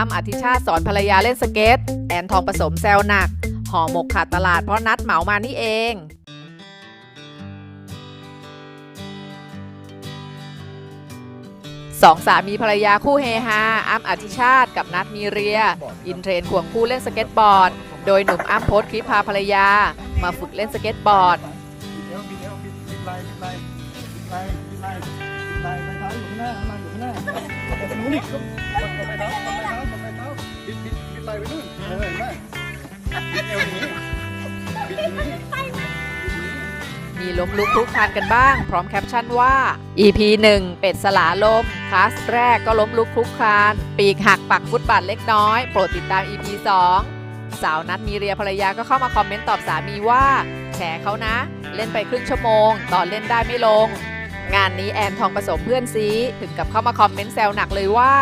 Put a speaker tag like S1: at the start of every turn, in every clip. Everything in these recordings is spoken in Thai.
S1: อ้ำอธิชาติสอนภรรยาเล่นสเก็ต แอนทองผสมแซวหนัก ห่อหมกขาดตลาดเพราะนัดเหมามานี่เองสองสามีภรรยาคู่เฮฮาอ้ำอธิชาติกับนัดมีเรีย อินเทรนควงคู่เล่นสเก็ตบอร์ด โดยหนุ่มอ้ำโพสคลิปพาภรรยา มาฝึกเล่นสเก็ตบอร์ด
S2: ไล่บิดไหล่บิดไหล่บิดไหล่บิดไหล่ไปท้าอยู่ข้างหน้ามาอยู่ข้างหน้าไปตรงนู้นอีก มี
S1: ล้มลุกคลุกคลานกันบ้าง พร้อมแคปชั่นว่า EP 1 เป็ดสลาลมคลาสแรกก็ล้มลุกคลุกคลาน ปีกหักปักฟุตบาทเล็กน้อย โปรดติดตาม EP 2 สาวนัดมีเรียภรรยาก็เข้ามาคอมเมนต์ตอบสามีว่าแฉเขานะ เล่นไปครึ่งชั่วโมง ตอนเล่นได้ไม่ลง งานนี้แอนทองผสมเพื่อนซีถึงกับเข้ามาคอมเมนต์แซวหนักเลยว่า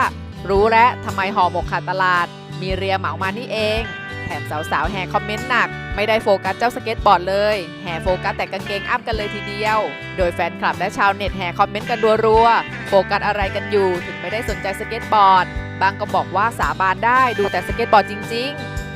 S1: รู้แล้วทำไมห่อหมกขาดตลาด มีเรียเหมามานี่เอง ถมสาวๆแห่คอมเมนต์หนัก ไม่ได้โฟกัสเจ้าสเก็ตบอร์ดเลย แห่โฟกัสแต่กางเกงอัพกันเลยทีเดียว โดยแฟนคลับและชาวเน็ตแห่คอมเมนต์กันรัวๆโฟกัสอะไรกันอยู่ ถึงไม่ได้สนใจสเก็ตบอร์ด บางก็บอกว่าสาบานได้ดูแต่สเก็ตบอร์ดจริง ๆ